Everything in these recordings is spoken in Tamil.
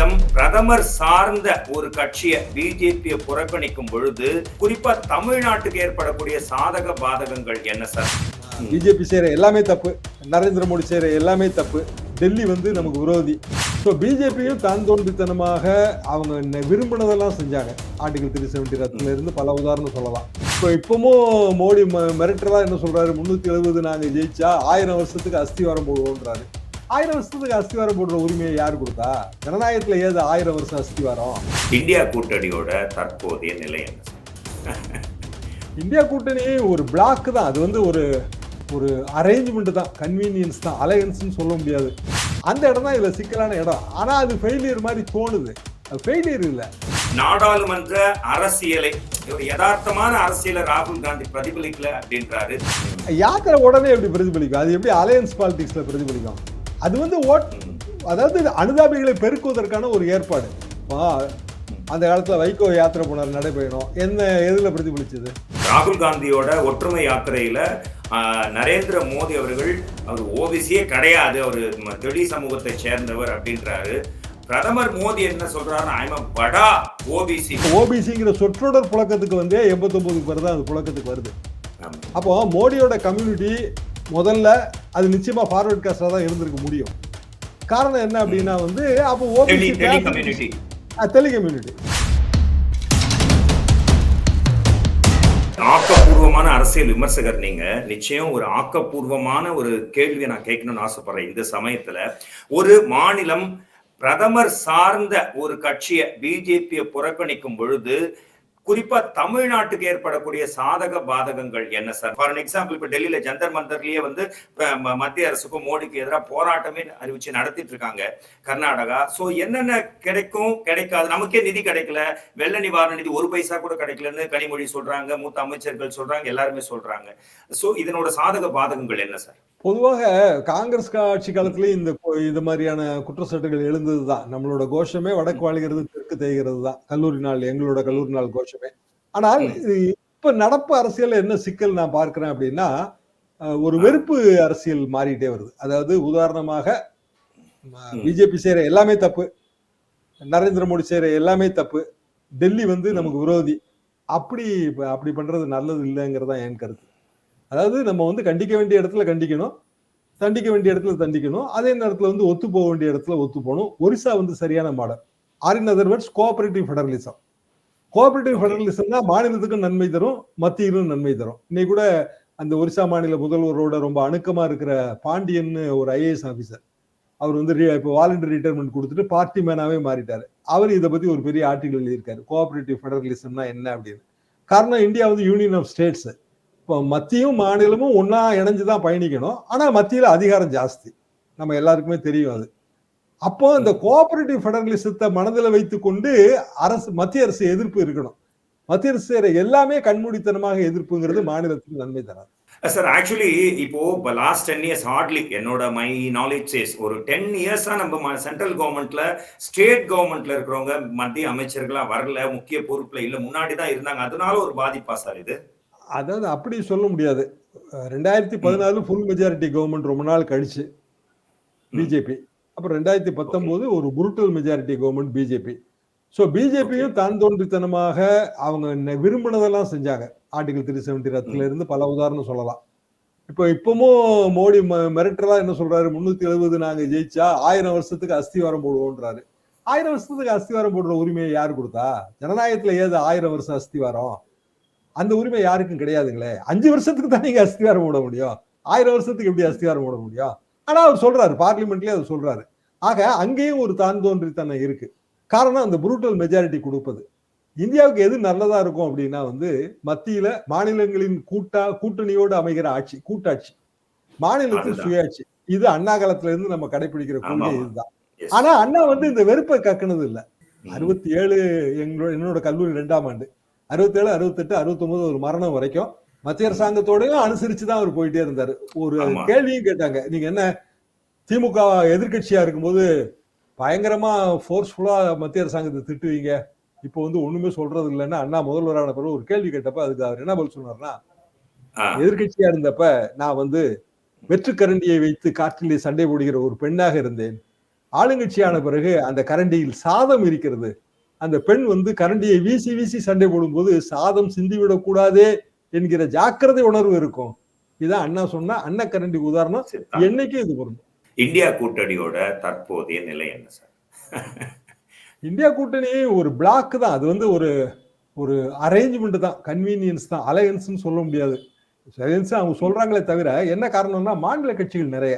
மாநிலம் பிரதமர் சார்ந்த ஒரு கட்சியை பிஜேபியை புறக்கணிக்கும் பொழுது குறிப்பா தமிழ்நாட்டுக்கு ஏற்படக்கூடிய சாதக பாதகங்கள் என்ன சார்? பிஜேபி செய்யற எல்லாமே தப்பு நரேந்திர மோடி செய்யற எல்லாமே தப்பு டெல்லி வந்து நமக்கு விரோதி. ஸோ பிஜேபியும் தான் தோன்றித்தனமாக அவங்க விரும்பினதெல்லாம் செஞ்சாங்க. ஆர்டிகல் த்ரீ செவன்டி ரத்துல இருந்து பல உதாரணம் சொல்லலாம். இப்போ இப்பவும் மோடி ம- என்ன சொல்றாரு? முன்னூத்தி எழுபது நாங்கள் ஜெயிச்சா ஆயிரம் வருஷத்துக்கு அஸ்தி வரம் போடுவோன்றாரு. ஆயிரம் வருஷத்துக்கு அஸ்திவாரம் போடுற உரிமையை யார் கொடுத்தா? ஜனநாயகத்துல ஏது ஆயிரம் வருஷம் அஸ்திவாரம்? இந்தியா கூட்டணியோட தற்போதைய நிலை என்ன? இந்தியா கூட்டணி ஒரு பிளாக் தான். அது வந்து ஒரு ஒரு அரேஞ்ச்மெண்ட் தான். கன்வீனியன்ஸ் தான். அலையன்ஸ்னு சொல்ல முடியாது. அந்த இடம் தான் இதுல சிக்கலான இடம். ஆனா அது ஃபெயிலியர் மாதிரி தோணுது. அது ஃபெயிலியர் இல்லை. நாடாளுமன்ற அரசியலை ஒரு யதார்த்தமான அரசியலை ராகுல் காந்தி பிரதிபலிக்கல அப்படின்றாரு. யாத்திரை உடனே எப்படி பிரதிபலிக்கும்? அது எப்படி அலையன்ஸ் பாலிடிக்ஸ்ல பிரதிபலிக்கும்? அது வந்து ஓட் அதாவது அனுதாபிகளை பெருக்குவதற்கான ஒரு ஏற்பாடு. அந்த காலத்துல வைகோ யாத்திரை போனார் நடைபயணம். என்ன எதுல பிரதிபலிச்சது? ராகுல் காந்தியோட ஒற்றுமை யாத்திரையில நரேந்திர மோடி அவர்கள் அவர் ஓபிசியே கிடையாது அவர் தெளி சமூகத்தை சேர்ந்தவர் அப்படின்றாரு. பிரதமர் மோடி என்ன சொல்றாரு ஐம் படா ஓபிசி. ஓபிசிங்கிற சொற்றொடர் புழக்கத்துக்கு வந்தே எண்பத்தொன்பதுக்கு வருது அது புழக்கத்துக்கு வருது. அப்போ மோடியோட கம்யூனிட்டி முதல்ல அது நிச்சயமா ஃபார்வர்ட் காஸ்டா தான் இருந்திருக்க முடியும். காரணம் என்ன அப்படின்னா வந்து அப்போ ஓபிசி டெல்லி கம்யூனிட்டி தெலு கம்யூனிட்டி ஆக்கப்பூர்வமான அரசியல் விமர்சகர் நீங்க. நிச்சயம் ஒரு ஆக்கப்பூர்வமான ஒரு கேள்வியை நான் கேட்கணும்னு ஆசைப்படுறேன். இந்த சமயத்துல ஒரு மாநிலம் பிரதமர் சார்ந்த ஒரு கட்சியை பிஜேபியை புறக்கணிக்கும் பொழுது குறிப்பா தமிழ்நாட்டுக்கு ஏற்படக்கூடிய சாதக பாதகங்கள் என்ன சார்? ஃபார் எக்ஸாம்பிள் இப்ப டெல்லியில ஜந்தர் மந்தர்லயே வந்து ம- மத்திய அரசுக்கும் மோடிக்கு எதிராக போராட்டமே அறிவிச்சு நடத்திட்டு இருக்காங்க கர்நாடகா. சோ என்னென்ன கிடைக்கும் கிடைக்காது? நமக்கே நிதி கிடைக்கல. வெள்ள நிவாரண நிதி ஒரு பைசா கூட கிடைக்கலன்னு கனிமொழி சொல்றாங்க மூத்த அமைச்சர்கள் சொல்றாங்க எல்லாருமே சொல்றாங்க. சோ இதனோட சாதக பாதகங்கள் என்ன சார்? பொதுவாக காங்கிரஸ் ஆட்சி காலத்திலேயே இந்த இது மாதிரியான குற்றச்சாட்டுகள் எழுந்தது தான் நம்மளோட கோஷமே வடக்கு வாழ்கிறது தெற்கு தேய்கிறது தான் கல்லூரி நாள் எங்களோட கல்லூரி நாள் கோஷமே. ஆனால் இப்ப நடப்பு அரசியல்ல என்ன சிக்கல் நான் பார்க்கிறேன் அப்படின்னா ஒரு வெறுப்பு அரசியல் மாறிட்டே வருது. அதாவது உதாரணமாக. பிஜேபி செய்யற எல்லாமே தப்பு. நரேந்திர மோடி செய்யற எல்லாமே தப்பு. டெல்லி வந்து. நமக்கு விரோதி. அப்படி அப்படி பண்றது நல்லது இல்லைங்கிறது தான் என் கருத்து. அதாவது நம்ம வந்து கண்டிக்க வேண்டிய இடத்துல கண்டிக்கணும் தண்டிக்க வேண்டிய இடத்துல தண்டிக்கணும் அதே நேரத்தில் வந்து ஒத்து போக வேண்டிய இடத்துல ஒத்து போகணும். ஒரிசா வந்து சரியான model are in other words cooperative federalism cooperative federalism தான் மாநிலத்துக்கும் நன்மை தரும் மத்தியிலும் நன்மை தரும். இன்னைக்கு கூட அந்த ஒரிசா மாநில முதல்வரோட ரொம்ப அணுக்கமா இருக்கிற பாண்டியன்னு ஒரு ஐஏஎஸ் ஆஃபீஸர் அவர் வந்து இப்போ வாலண்டரி ரிட்டைர்மெண்ட் கொடுத்துட்டு பார்ட்டி மேனாவே மாறிட்டாரு. அவர் இதை பத்தி ஒரு பெரிய ஆர்டிகல் எழுதியிருக்காரு. கோஆபரேட்டிவ் ஃபெடரலிசம்னா என்ன அப்படின்னு. காரணம் இந்தியா வந்து யூனியன் ஆஃப் ஸ்டேட்ஸ் இப்போ மத்தியும் மாநிலமும் ஒன்றா இணைஞ்சு தான் பயணிக்கணும். ஆனால் மத்தியில் அதிகாரம் ஜாஸ்தி. நம்ம எல்லாருக்குமே தெரியும் அது. அப்போ இந்த கோஆபரேட்டிவ் ஃபெடரலிசத்தை மனதில் வைத்துக்கொண்டு அரசு மத்திய அரசு எதிர்ப்பு இருக்கணும். மத்திய அரசு எல்லாமே கண்மூடித்தனமாக எதிர்ப்புங்கிறது மாநிலத்துக்கு நன்மை தராது சார் ஆக்சுவலி இப்போ லாஸ்ட் டென் இயர்ஸ் ஹார்ட்லி என்னோட மை நாலேஜ் சேஸ் ஒரு டென் இயர்ஸா நம்ம சென்ட்ரல் கவர்மெண்ட்ல ஸ்டேட் கவர்மெண்ட்ல இருக்கிறவங்க மத்திய அமைச்சர்களா வரல முக்கிய பொறுப்புல இல்ல முன்னாடி தான் இருந்தாங்க. அதனால ஒரு பாதிப்பா சார் இது? அதாவது அப்படி சொல்ல முடியாது. ரெண்டாயிரத்தி பதினாலு ஃபுல் மெஜாரிட்டி கவர்மெண்ட் ரொம்ப நாள் கழிச்சு பிஜேபி அப்புறம் ரெண்டாயிரத்தி பத்தொன்பது ஒரு brutal majority government BJP so பிஜேபியும் தான் தோன்றித்தனமாக அவங்க விரும்பினதெல்லாம் செஞ்சாங்க. ஆர்டிகல் த்ரீ செவன்டி ரத்துல இருந்து பல உதாரணம் சொல்லலாம். இப்போ இப்பவும் மோடி மிரட்டலா என்ன சொல்றாரு? முன்னூத்தி எழுபது நாங்க ஜெயிச்சா ஆயிரம் வருஷத்துக்கு அஸ்திவாரம் போடுவோன்றாரு. ஆயிரம் வருஷத்துக்கு அஸ்திவாரம் போடுற உரிமையை யார் கொடுத்தா? ஜனநாயகத்துல ஏது ஆயிரம் வருஷம் அஸ்திவாரம்? அந்த உரிமை யாருக்கும் கிடையாதுங்களே. அஞ்சு வருஷத்துக்கு தான் நீங்க அஸ்திவாரம் போட முடியும். ஆயிரம் வருஷத்துக்கு எப்படி அஸ்திவாரம் போட முடியும்? ஆனா அவர் சொல்றாரு பார்லிமெண்ட்லயே அவர் சொல்றாரு. ஆக அங்கேயும் ஒரு தான் தோன்றித்தனம் இருக்கு. காரணம் அந்த புரூட்டல் மெஜாரிட்டி கொடுப்பது. இந்தியாவுக்கு எது நல்லதா இருக்கும் அப்படின்னா வந்து மத்தியில மாநிலங்களின் கூட்டா கூட்டணியோடு அமைகிற ஆட்சி கூட்டாட்சி. மாநிலத்தில். சுயாட்சி. இது அண்ணா காலத்துல இருந்து நம்ம கடைபிடிக்கிற கொள்கை. இதுதான். ஆனா அண்ணா வந்து இந்த வெறுப்பை கக்குனது இல்ல. அறுபத்தி ஏழு எங்களோட என்னோட கல்லூரி ரெண்டாம் ஆண்டு. அறுபத்தேழு அறுபத்தெட்டு அறுபத்தொன்பது ஒரு மரணம் வரைக்கும் மத்திய அரசாங்கத்தோடயும் அனுசரிச்சு தான் அவர் போயிட்டே இருந்தாரு. ஒரு. கேள்வியும் கேட்டாங்க. நீங்க என்ன திமுக எதிர்க்கட்சியா இருக்கும்போது பயங்கரமா ஃபோர்ஸ்ஃபுல்லா மத்திய அரசாங்கத்தை திட்டுவீங்க. இப்போ வந்து ஒண்ணுமே சொல்றது இல்லைன்னா அண்ணா முதல்வரான பிறகு ஒரு கேள்வி கேட்டப்ப அதுக்கு அவர் என்ன பதில் சொன்னார்னா ஆ. எதிர்க்கட்சியா இருந்தப்ப நான் வந்து வெற்றுக்கரண்டியை வைத்து காற்றிலே சண்டை போடுகிற ஒரு பெண்ணாக இருந்தேன். ஆளுங்கட்சியான பிறகு அந்த கரண்டியில் சாதம் இருக்கிறது. அந்த பெண் வந்து கரண்டியை வீசி வீசி சண்டை போடும்போது சாதம் சிந்திவிடக் கூடாதே என்கிற ஜாக்கிரதை உணர்வு இருக்கும். இதான் அண்ணா சொன்னா அண்ணா கரண்டி உதாரணம். என்னைக்கும் இது பொருந்தும் இந்தியா கூட்டணியோட தற்போதைய நிலை என்ன சார் இந்தியா கூட்டணி ஒரு பிளாக் தான். அது வந்து ஒரு ஒரு அரேஞ்ச்மெண்ட் தான். கன்வீனியன்ஸ் தான். அலையன்ஸ்னு சொல்ல முடியாது. அவங்க சொல்றாங்களே தவிர என்ன காரணம்னா மாநில கட்சிகள் நிறைய.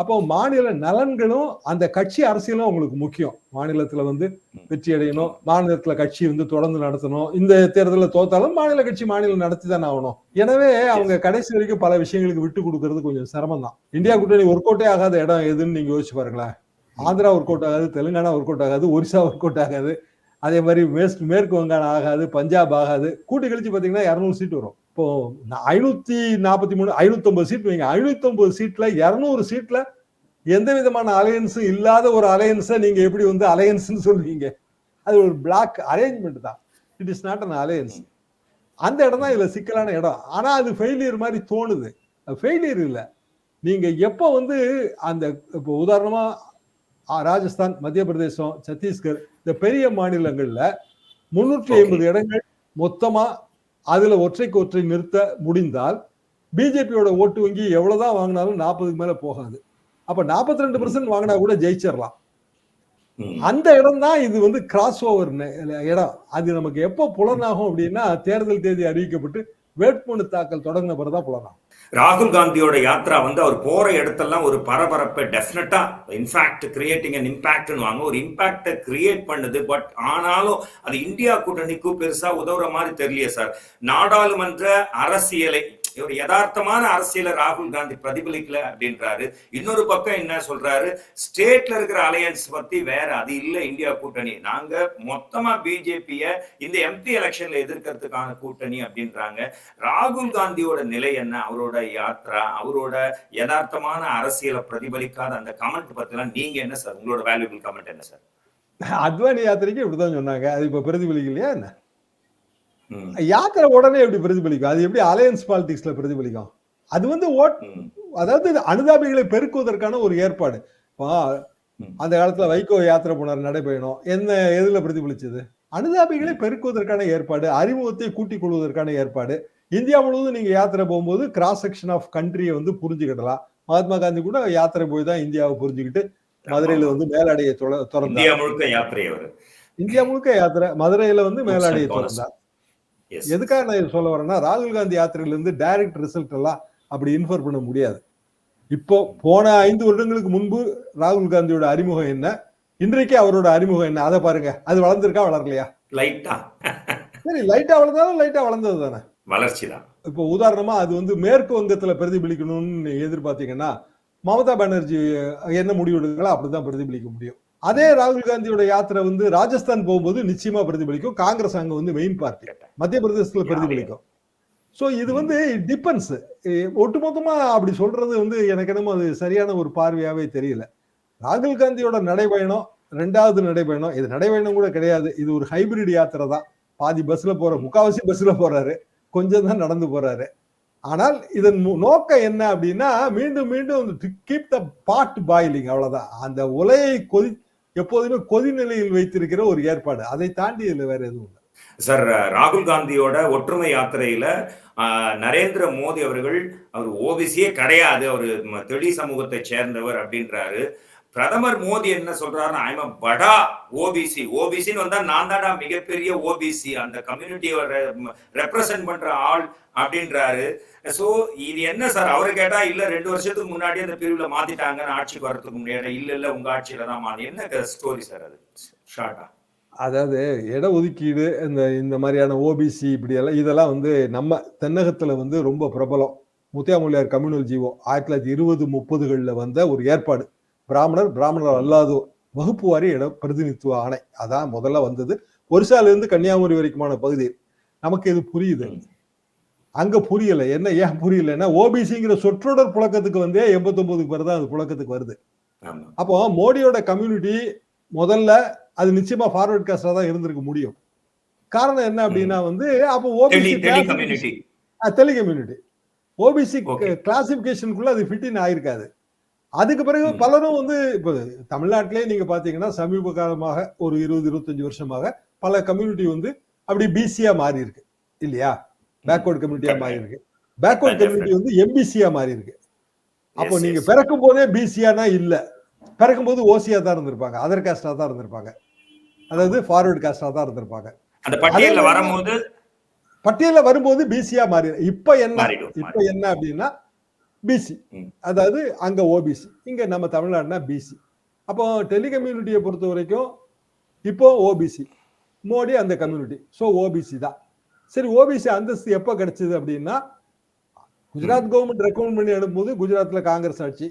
அப்போ மாநில நலன்களும் அந்த கட்சி அரசியலும் அவங்களுக்கு முக்கியம். மாநிலத்துல வந்து வெற்றி அடையணும். மாநிலத்துல கட்சி வந்து தொடர்ந்து நடத்தணும். இந்த தேர்தலில் தோத்தாலும் மாநில கட்சி மாநிலம் நடத்தி தானே ஆகணும். எனவே அவங்க கடைசி வரைக்கும் பல விஷயங்களுக்கு விட்டு கொடுக்கறது கொஞ்சம் சிரமம் தான் இந்தியா கூட்டணி ஒர்க் அவுட்டே ஆகாத இடம் எதுன்னு நீங்க யோசிச்சு பாருங்களேன். ஆந்திரா ஒர்க் அவுட் ஆகாது தெலுங்கானா ஒர்க் அவுட் ஆகாது ஒரிசா ஒர்க் அவுட் ஆகாது. அதே மாதிரி மேற்கு மேற்கு வங்காளம் ஆகாது பஞ்சாப் ஆகாது. கூட்டி கழிச்சு பார்த்தீங்கன்னா இரநூறு சீட் வரும். இப்போ ஐநூத்தி நாற்பத்தி மூணு ஐநூத்தி சீட் வைங்க. ஐநூத்தி சீட்ல இரநூறு சீட்ல எந்த விதமான அலையன்ஸும் இல்லாத ஒரு அலையன்ஸை நீங்க எப்படி வந்து அலையன்ஸ்னு சொல்லுவீங்க அது ஒரு பிளாக் அரேஞ்ச்மெண்ட் தான். It is not an alliance அந்த இடம் தான் இதுல சிக்கலான இடம். ஆனா அது ஃபெயிலியர் மாதிரி தோணுது. ஃபெயிலியர் இல்லை. நீங்க எப்போ வந்து அந்த இப்போ உதாரணமா ராஜஸ்தான் மத்திய பிரதேசம் சத்தீஸ்கர் இந்த பெரிய மாநிலங்கள்ல முன்னூற்றி ஐம்பது இடங்கள் மொத்தமா அதுல ஒற்றைக்கு ஒற்றை நிறுத்த முடிந்தால் பிஜேபியோட ஓட்டு வங்கி எவ்வளவுதான் வாங்கினாலும் நாற்பதுக்கு மேல போகாது. அப்ப நாற்பத்தி ரெண்டு பர்சன்ட் வாங்கினா கூட ஜெயிச்சிடலாம். ம். அந்த இடம் தான் இது வந்து கிராஸ் ஓவர் இடம். அது நமக்கு எப்போ புலனாகும் அப்படின்னா தேர்தல் தேதி அறிவிக்கப்பட்டு வேட்புமனு தாக்கல் தொடங்கின பிறகுதான் புலனாகும். ராகுல் காந்தியோட யாத்ரா வந்து அவர் போற இடத்தெல்லாம் ஒரு பரபரப்பை டெஃபினட்டா இன்ஃபேக்ட் கிரியேட்டிங் அன் இம்பாக்ட்னு வாங்க ஒரு இம்பாக்டை கிரியேட் பண்ணுது. பட் ஆனாலும் அது இந்தியா கூட்டணிக்கும் பெருசா உதவுற மாதிரி தெரியலையே சார். நாடாளுமன்ற அரசியலை ஒரு யதார்த்தமான அரசியல ராகுல் காந்தி பிரதிபலிக்கல அப்படின்றாரு. இன்னொரு பக்கம் என்ன சொல்றாரு? ஸ்டேட்ல இருக்கிற அலையன்ஸ் பத்தி வேற அது இல்ல இந்தியா கூட்டணி. நாங்க மொத்தமா பிஜேபிய இந்த எம்பி எலெக்ஷன்ல எதிர்க்கிறதுக்கான கூட்டணி அப்படின்றாங்க. ராகுல் காந்தியோட நிலை என்ன? அவரோட யாத்ரா அவரோட யதார்த்தமான அரசியலை பிரதிபலிக்காத அந்த கமெண்ட் பத்திலாம் நீங்க என்ன சார் உங்களோட வேல்யூபிள் கமெண்ட் என்ன சார் அத்வானி யாத்திரைக்கு இப்படிதான் சொன்னாங்க. அது இப்ப பிரதிபலிக்கலையா என்ன? யாத்திரை உடனே எப்படி பிரதிபலிக்கும்? அது எப்படி அலையன்ஸ் பாலிடிக்ஸ்ல பிரதிபலிக்கும்? அது வந்து ஓட் அதாவது அனுதாபிகளை பெருக்குவதற்கான ஒரு ஏற்பாடு. அந்த காலத்துல வைகோ யாத்திரை போனார் நடைபயணம். என்ன எதுல பிரதிபலிச்சது? அனுதாபிகளை பெருக்குவதற்கான ஏற்பாடு அறிமுகத்தை கூட்டிக் கொள்வதற்கான ஏற்பாடு. இந்தியா முழுவதும் நீங்க யாத்திரை போகும்போது கிராஸ் செக்ஷன் ஆஃப் கண்ட்ரியை வந்து புரிஞ்சுக்கிடலாம். மகாத்மா காந்தி கூட யாத்திரை போய் தான் இந்தியாவை புரிஞ்சுக்கிட்டு மதுரையில வந்து மேலாடையை திறந்தார் இந்தியா முழுக்க யாத்திரை இந்தியா முழுக்க யாத்திரை மதுரையில வந்து மேலாடையை. திறந்தார். எதுக்காக நான் சொல்ல வரேன்னா ராகுல் காந்தி யாத்திரையில இருந்து டைரக்ட் ரிசல்ட் எல்லாம் அப்படி இன்ஃபர் பண்ண முடியாது. இப்போ போன ஐந்து வருடங்களுக்கு முன்பு ராகுல் காந்தியோட அறிமுகம் என்ன? இன்றைக்கு அவரோட அறிமுகம் என்ன? அதை பாருங்க. அது வளர்ந்திருக்கா வளரலையா? லைட்டா சரி லைட்டா வளர்ந்தாலும் லைட்டா வளர்ந்தது தானே? வளர்ச்சி தான். இப்போ உதாரணமா அது வந்து மேற்கு வங்கத்துல பிரதிபலிக்கணும்னு எதிர்பார்த்தீங்கன்னா மமதா பானர்ஜி என்ன முடிவு எடுங்களோ அப்படிதான் பிரதிபலிக்க முடியும். அதே ராகுல் காந்தியோட யாத்திரை வந்து ராஜஸ்தான் போகும்போது நிச்சயமா பிரதிபலிக்கும். காங்கிரஸ் அங்க வந்து மெயின் பார்ட்டி மத்திய பிரதேசத்துல பிரதிபலிக்கும். சோ இது வந்து டிபென்ஸ் ஒட்டுமொத்தமா அப்படி சொல்றது வந்து எனக்கு என்னமோ அது சரியான ஒரு பார்வையாவே தெரியல. ராகுல் காந்தியோட நடைபயணம் ரெண்டாவது நடைபயணம் இது நடைபயணம் கூட கிடையாது. இது ஒரு ஹைபிரிட் யாத்திரை தான். பாதி பஸ்ல போற முக்காவாசி பஸ்ல போறாரு. கொஞ்சம் தான் நடந்து போறாரு. ஆனால் இதன் நோக்கம் என்ன அப்படின்னா மீண்டும் மீண்டும் கீப் த பாட் பாயிலிங் அவ்வளவுதான். அந்த உலையை கொதி எப்போதுமே கொதிநிலையில் வைத்திருக்கிற ஒரு ஏற்பாடு. அதை தாண்டி இதுல வேற எதுவும் இல்லை. சார் ராகுல் காந்தியோட ஒற்றுமை யாத்திரையில ஆஹ், நரேந்திர மோடி அவர்கள் அவர் ஓபிசியே கிடையாது. அவர் ம- தெளி சமூகத்தை சேர்ந்தவர் அப்படின்றாரு. பிரதமர் மோடி என்ன சொல்றாருன்னா ஐம படா ஓபிசி ஓபிசின்னு வந்தா நான் தான்டா மிகப்பெரிய ஓபிசி அந்த கம்யூனிட்டியை ரெப்ரசன்ட் பண்ற ஆள் அப்படின்றாரு. சோ இது என்ன சார்? அவரை கேட்டா இல்ல ரெண்டு வருஷத்துக்கு முன்னாடி அந்த பிரிவுல மாத்திட்டாங்க ஆட்சிக்கு வரதுக்கு முன்னாடி. இல்ல இல்ல உங்க ஆட்சியில தான் மாறி. என்ன ஸ்டோரி சார் அது? ஷார்ட்டா அதாவது இட ஒதுக்கீடு இந்த இந்த மாதிரியான ஓபிசி இப்படி எல்லாம் இதெல்லாம் வந்து நம்ம தென்னகத்துல வந்து ரொம்ப பிரபலம். முத்தியாமொழியார் கம்யூனல் ஜீவோ ஆயிரத்தி தொள்ளாயிரத்தி இருபது முப்பதுகளில் வந்த ஒரு ஏற்பாடு. பிராமணர் பிராமணர் அல்லாதோர் வகுப்பு வாரி இட பிரதிநிதித்துவ ஆணை. அதான் முதல்ல வந்தது. ஒரிசால இருந்து கன்னியாகுமரி வரைக்குமான பகுதி. நமக்கு இது புரியுது. அங்க புரியல. என்ன ஏன் புரியலன்னா ஓபிசிங்கிற சொற்றொடர் புழக்கத்துக்கு வந்தே எண்பத்தொன்பதுக்கு பிறகு தான் அது புழக்கத்துக்கு வருது. அப்போ மோடியோட கம்யூனிட்டி முதல்ல அது நிச்சயமா ஃபார்வர்ட் காஸ்டா தான் இருந்திருக்க முடியும். காரணம் என்ன அப்படின்னா வந்து அப்போ ஓபிசி தெளி கம்யூனிட்டி ஓபிசி. கிளாசிபிகேஷனுக்குள்ள அது ஃபிட் இன் ஆயிருக்காது. அதுக்கு பிறகு. பலரும் வந்து இப்போ தமிழ்நாட்டிலே நீங்க பாத்தீங்கன்னா சமீப காலமாக ஒரு இருபது இருபத்தஞ்சு வருஷமாக பல கம்யூனிட்டி வந்து அப்படி பிசியா மாறி இருக்கு இல்லையா? பேக்வர்ட் கம்யூனிட்டியா மாறி இருக்கு பேக்வர்ட். கம்யூனிட்டி வந்து எம்பிசியா மாறி இருக்கு அப்போ நீங்க. பிறக்கும் போதே பிசியானா இல்ல. பிறக்கும் போது ஓசியா தான் இருந்திருப்பாங்க. அதர் காஸ்டா தான் இருந்திருப்பாங்க. அதாவது ஃபார்வர்ட் காஸ்டா தான் இருந்திருப்பாங்க. அந்த பட்டியல்ல வரும்போது பட்டியல்ல வரும்போது பிசியா மாறி இப்ப என்ன? இப்ப என்ன அப்படின்னா பிசி. அதாவது அங்க ஓபிசி இங்க நம்ம தமிழ்நாடுனா பிசி அப்போ டெலிகம்யூனிட்டியை பொறுத்த வரைக்கும் இப்போ ஓபிசி மோடி அந்த கம்யூனிட்டி ஸோ ஓபிசி தான். சரி ஓபிசி அந்தஸ்து எப்போ கிடைச்சது அப்படின்னா குஜராத் கவர்மெண்ட் ரெக்கமெண்ட் பண்ணி அனுப்பும்போது குஜராத்ல காங்கிரஸ் ஆட்சி.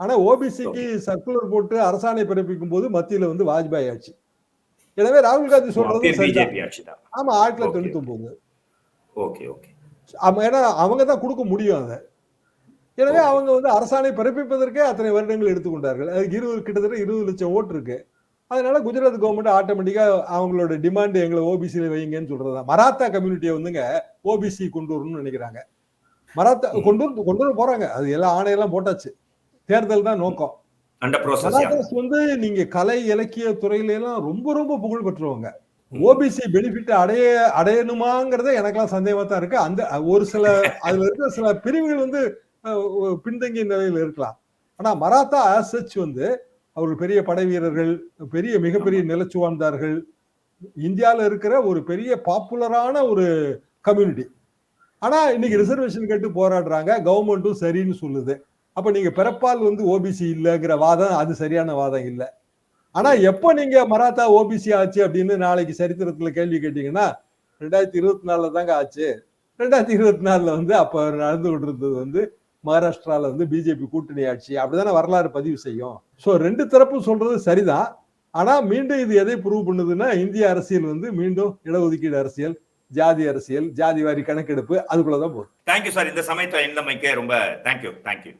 ஆனா ஓபிசிக்கு சர்க்குலர் போட்டு அரசாணை பிறப்பிக்கும் போது மத்தியில வந்து வாஜ்பாய் ஆட்சி. எனவே ராகுல் காந்தி சொல்றது ஆமா ஆயிரத்தி தொள்ளாயிரத்தி. தொண்ணூத்தி ஒன்பது. Okay okay. ஆமா ஏன்னா அவங்க தான் கொடுக்க முடியும் அதை. எனவே. அவங்க வந்து அரசாணை பிறப்பிப்பதற்கே அத்தனை வருடங்கள் எடுத்துக்கொண்டார்கள். அதுக்கு இருபது கிட்டத்தட்ட இருபது லட்சம் ஓட்டு இருக்கு. அதனால குஜராத் கவர்மெண்ட் ஆட்டோமேட்டிக்கா அவங்களோட டிமாண்ட் எங்களை ஓபிசியில் வைங்கன்னு சொல்றதா மராத்தா கம்யூனிட்டியை வந்துங்க ஓபிசி கொண்டு வரணும்னு நினைக்கிறாங்க. மராத்தா ம். கொண்டு வந்து கொண்டு வர போறாங்க. அது எல்லாம் ஆணையெல்லாம் போட்டாச்சு. தேர்தல் தான் நோக்கம். வந்து நீங்க கலை இலக்கிய துறையில எல்லாம் ரொம்ப ரொம்ப புகழ் பெற்றவங்க. ஓபிசி பெனிஃபிட் அடைய அடையணுமாங்கிறத எனக்கெல்லாம் சந்தேகமா தான் இருக்கு. அந்த ஒரு சில அதுல இருக்கிற சில பிரிவுகள் வந்து பின்தங்கிய நிலையில இருக்கலாம். ஆனா மராத்தா ஆஸ் சச் வந்து அவர்கள் பெரிய படை வீரர்கள் பெரிய மிகப்பெரிய நிலச்சுவார்ந்தார்கள் இந்தியால இருக்கிற ஒரு பெரிய பாப்புலரான ஒரு கம்யூனிட்டி ஆனா இன்னைக்கு ரிசர்வேஷன் கேட்டு போராடுறாங்க. கவர்மெண்ட்டும் சரின்னு சொல்லுது. அப்ப நீங்க பிறப்பால் வந்து ஓபிசி இல்லைங்கிற வாதம் அது சரியான வாதம் இல்ல. ஆனா எப்ப நீங்க மராத்தா ஓபிசி ஆச்சு அப்படின்னு நாளைக்கு சரித்திரத்துல கேள்வி கேட்டீங்கன்னா ரெண்டாயிரத்தி இருபத்தி நாலுல தாங்க ஆச்சு. ரெண்டாயிரத்தி இருபத்தி நாலுல வந்து அப்ப நடந்து கொண்டிருந்தது வந்து மகாராஷ்டிரால வந்து பிஜேபி கூட்டணி ஆட்சி அப்படிதானே வரலாறு பதிவு செய்யும். சோ ரெண்டு தரப்பும் சொல்றது சரிதான் ஆனா மீண்டும் இது எதை ப்ரூவ் பண்ணுதுன்னா இந்திய அரசியல் வந்து மீண்டும் இடஒதுக்கீடு அரசியல் ஜாதி அரசியல் ஜாதி வாரி கணக்கெடுப்பு அதுக்குள்ளதான் போகுது. தேங்க்யூ சார் இந்த சமயத்தை மைக்கே ரொம்ப தேங்க்யூ தேங்க்யூ